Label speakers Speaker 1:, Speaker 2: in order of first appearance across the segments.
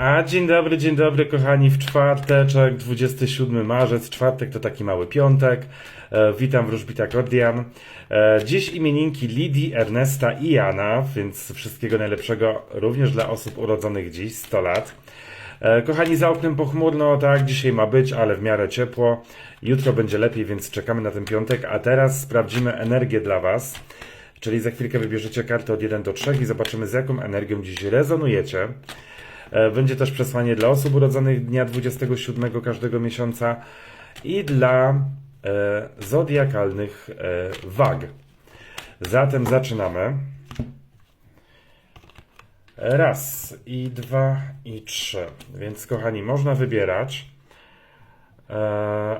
Speaker 1: A dzień dobry, dzień dobry kochani, w czwarteczek, 27 marzec, czwartek to taki mały piątek. E, witam wróżbita Kordian. E, dziś imieninki Lidii, Ernesta i Jana, więc wszystkiego najlepszego również dla osób urodzonych dziś, 100 lat. E, kochani, za oknem pochmurno, tak, dzisiaj ma być, ale w miarę ciepło. Jutro będzie lepiej, więc czekamy na ten piątek, a teraz sprawdzimy energię dla Was. Czyli za chwilkę wybierzecie kartę od 1 do 3 i zobaczymy z jaką energią dziś rezonujecie. E, Będzie też przesłanie dla osób urodzonych dnia 27 każdego miesiąca i dla e, zodiakalnych e, wag. Zatem zaczynamy. Raz i dwa i trzy. Więc kochani, można wybierać.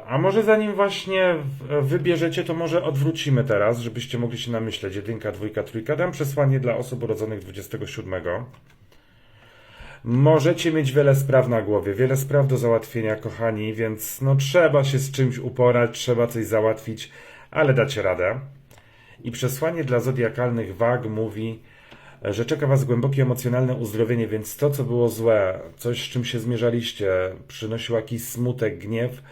Speaker 1: A może zanim właśnie wybierzecie, to może odwrócimy teraz, żebyście mogli się namyśleć. Jedynka, dwójka, trójka. Dam przesłanie dla osób urodzonych 27. Możecie mieć wiele spraw na głowie, wiele spraw do załatwienia, kochani, więc no trzeba się z czymś uporać, trzeba coś załatwić, ale dacie radę. I przesłanie dla zodiakalnych wag mówi, że czeka Was głębokie emocjonalne uzdrowienie, więc to, co było złe, coś, z czym się zmierzaliście, przynosił jakiś smutek, gniew,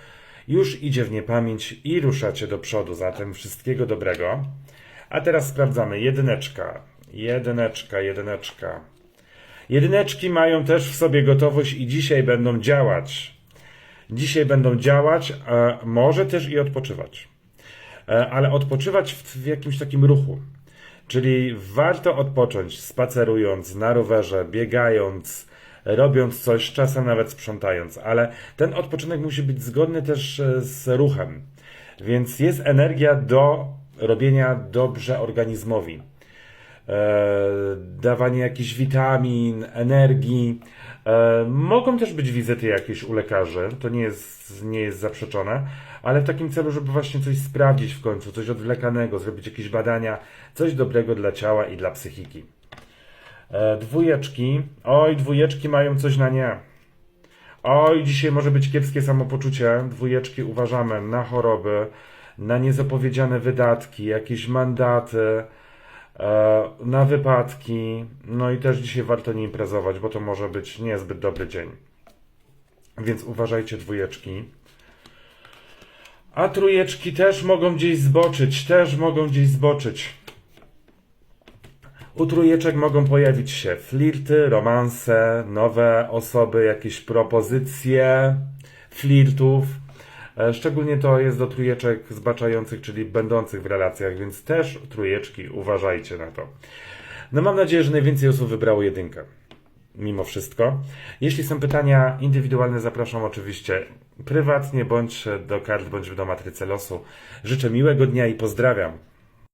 Speaker 1: już idzie w niepamięć i ruszacie do przodu. Zatem wszystkiego dobrego. A teraz sprawdzamy. Jedyneczka, jedyneczka, jedyneczka. Jedyneczki mają też w sobie gotowość i dzisiaj będą działać. Dzisiaj będą działać, może też i odpoczywać. E, Ale odpoczywać w, jakimś takim ruchu. Czyli warto odpocząć spacerując, na rowerze, biegając, robiąc coś, czasem nawet sprzątając, ale ten odpoczynek musi być zgodny też e, z ruchem. Więc jest energia do robienia dobrze organizmowi dawanie jakichś witamin, energii. E, mogą też być wizyty jakieś u lekarzy, to nie jest, nie jest zaprzeczone, ale w takim celu, żeby właśnie coś sprawdzić w końcu, coś odwlekanego, zrobić jakieś badania, coś dobrego dla ciała i dla psychiki. E, dwójeczki. Oj, dwójeczki mają coś na nie. Oj, dzisiaj może być kiepskie samopoczucie. Dwójeczki uważamy na choroby, na niezapowiedziane wydatki, jakieś mandaty, e, na wypadki. No i też dzisiaj warto nie imprezować, bo to może być niezbyt dobry dzień. Więc uważajcie, dwójeczki. A trójeczki też mogą gdzieś zboczyć, też mogą gdzieś zboczyć. U trójeczek mogą pojawić się flirty, romanse, nowe osoby, jakieś propozycje flirtów. E, Szczególnie to jest do trójeczek zbaczających, czyli będących w relacjach, więc też trójeczki, uważajcie na to. No mam nadzieję, że najwięcej osób wybrało jedynkę. Mimo wszystko. Jeśli są pytania indywidualne, zapraszam oczywiście prywatnie, bądź do kart, bądź do matrycy losu. Życzę miłego dnia i pozdrawiam.